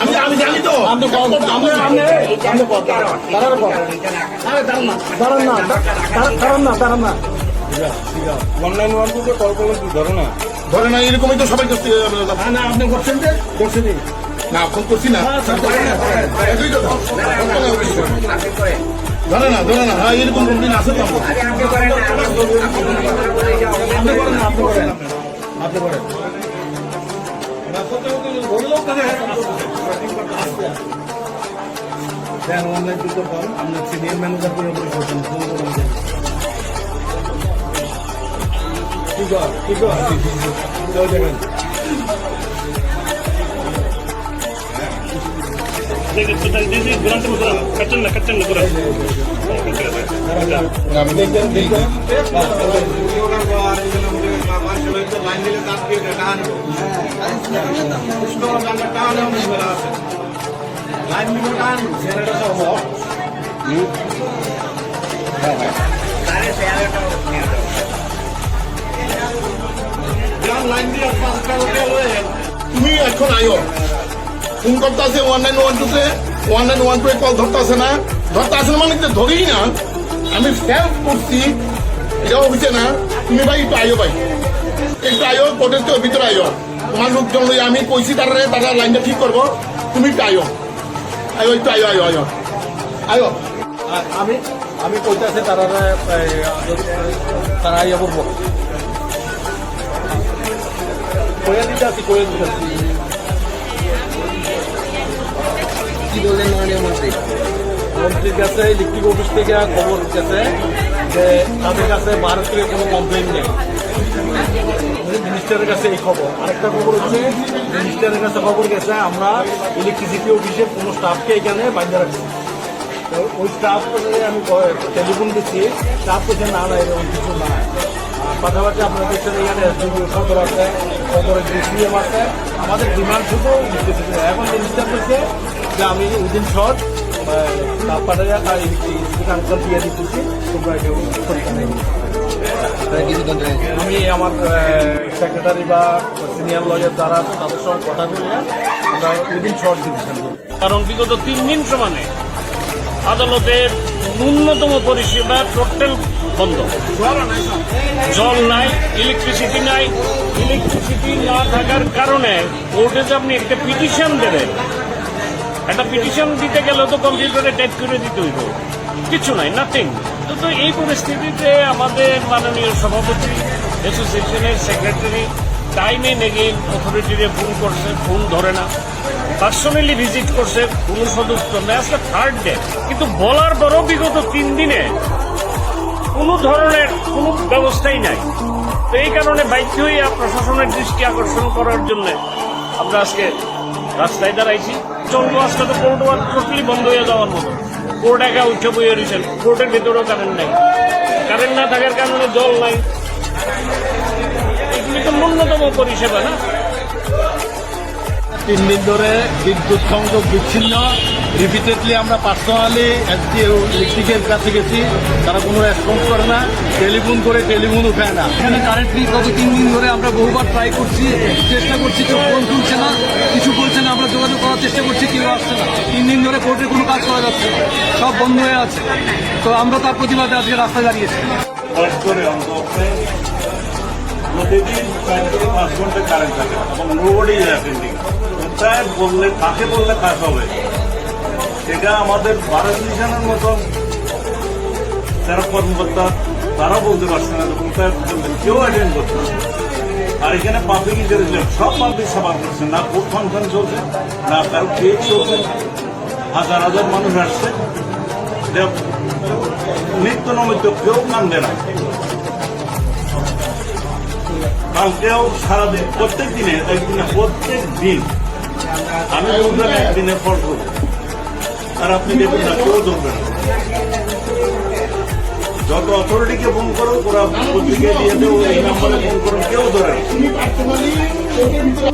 আমি আমি জানি তো। আপনি কল আপনি আপনি আপনি কল দাঁড়ান না দাঁড়ান না দাঁড়ান না দাঁড়ান না। ওয়ান নাইন ওয়ান টুকে কল করলে তুই ধরো না। ধরে না এরকমই তো সবাই করতে না না আপনি করছেন যে? করছেন না। ফোন করছি না। হ্যাঁ, করেন। ধরে না ধরে না। হ্যাঁ এরকম কমপ্লেন আছে তো। আপনি করেন না আপনি করেন। আপনি করেন। দেন অনলাইন যুক্ত কল আপনার সিনিয়র ম্যানেজার করে দেখবেন দেখবেন তুমি এখন আয়ো। ফোন করতে ওয়ান নাইন ওয়ান টুতে one nine one two call ধরতে না। ধরতে আসে না মানে তো ধরেই না। আমি ফেল করছি। এটাও হচ্ছে না। তুমি ভাই, একটু আয়ো ভাই। একটু আয়ো তো ভিতরে আয়ো তোমার লোকজন আমি কইছি তারা তারা লাইনটা ঠিক করব তুমি একটু আয়ো আয়ো একটু আয়ো আয়ো আয়ো আয়ো আমি আমি কইতাছে তারা তারা ইয়ে করব কইয়া দিতে আছি কইয়া দিতে আছি কি বললেন মাননীয় মন্ত্রী মন্ত্রীর কাছে ইলেকট্রিক অফিস থেকে খবর গেছে যে তাদের কাছে ভারতের কোনো কমপ্লেন নেই। মিনিস্টারের কাছে এই খবর। আরেকটা খবর হচ্ছে মিনিস্টারের কাছে খবর গেছে, আমরা ইলেকট্রিসিটি অফিসে কোনো স্টাফকে এখানে বাইন্দা রাখছি। ওই স্টাফ আমি টেলিফোন দিচ্ছি স্টাফ বলছে না না এরকম কিছু না। পাশাপাশি আপনার দেখছেন এখানে সদর আছে সদরের ডিসিএম আছে। আমাদের ডিমান্ড শুধু এখন মিনিস্টার বলছে যে আমি উইদিন শর্ট আমি আমার সেক্রেটারি বা সিনিয়র লয়ার যারা আছে তাদের সঙ্গে কথা বলে শর্ট ডিসিশন কারণ বিগত তিন দিন সমানে আদালতের ন্যূনতম পরিষেবা টোটাল বন্ধ জল নাই ইলেকট্রিসিটি নাই ইলেকট্রিসিটি না থাকার কারণে কোর্টে যে আপনি একটা পিটিশন দেবেন একটা পিটিশন দিতে গেলে তো কম্পিউটারে টাইপ করে দিতে হইব। কিছু নাই নাথিং তো এই পরিস্থিতিতে আমাদের মাননীয় সভাপতি অ্যাসোসিয়েশনের সেক্রেটারি টাইমে নেগেইন অথরিটিরে ফোন করছে ফোন ধরে না। পার্সোনালি ভিজিট করছে, কোনো সদস্য নেই। আজকে থার্ড ডে কিন্তু বলার পরও বিগত তিন দিনে কোনো ধরনের কোনো ব্যবস্থাই নাই। তো এই কারণে বাধ্য হইয়া প্রশাসনের দৃষ্টি আকর্ষণ করার জন্য আমরা আজকে রাস্তায় দাঁড়াইছি। চলবো আজকে তো কোর্ট ওয়ার্ক টোটালি বন্ধ হয়ে যাওয়ার মতো। কোর্ট একা উঠে বইয়ে রয়েছেন কোর্টের ভেতরেও কারেন্ট নাই। কারেন্ট না থাকার কারণে জল নাই। এগুলি তো ন্যূনতম পরিষেবা না? তিন দিন ধরে বিদ্যুৎ সংযোগ বিচ্ছিন্ন। রিপিটেডলি আমরা পার্সোনালি এসডিও ইলেকট্রিকের কাছে গেছি। তারা কোনো রেসপন্স করে না। টেলিফোন করে টেলিফোন উঠায় না। এখানে কারেন্টলি গত তিন দিন ধরে। আমরা বহুবার ট্রাই করছি চেষ্টা করছি কেউ ফোন তুলছে না কিছু বলছে না আমরা করার চেষ্টা করছি, কেউ আসছে না। তিন দিন ধরে কোর্টে কোনো কাজ করা যাচ্ছে সব বন্ধ হয়ে আছে। তো আমরা তার প্রতিবাদে আজকে রাস্তায় দাঁড়িয়েছি। প্রতিদিন চার থেকে পাঁচ ঘণ্টা কারেন্ট থাকে। এবং নোবডি অ্যাটেন্ডিং পঞ্চায়েত বললে তাকে বললে কাজ হবে? এটা আমাদের ভারত মিশনের মতন যারা কর্মকর্তা তারা বলতে পারছে না। কেউ অ্যাটেন্ড করছে না। আর এখানে পাবলিক ইন্টারেস্ট সব পাবলিক সভা করছে, না ভোট ফাংশন চলছে, না কারও কেক চলছে, হাজার হাজার মানুষ আসছে। নিত্য নৈমিত্য কেউ কান্দে না। কালকেও সারাদিন, প্রত্যেক দিনে, একদিনে, প্রত্যেক দিন, আমি একদিনে ফল আর আপনি দেখুন না, কেউ ধরবে না। যত অথরিটিকে ফোন করো ওরা দিয়ে দেবো এই নাম্বারে ফোন করো কেউ ধরে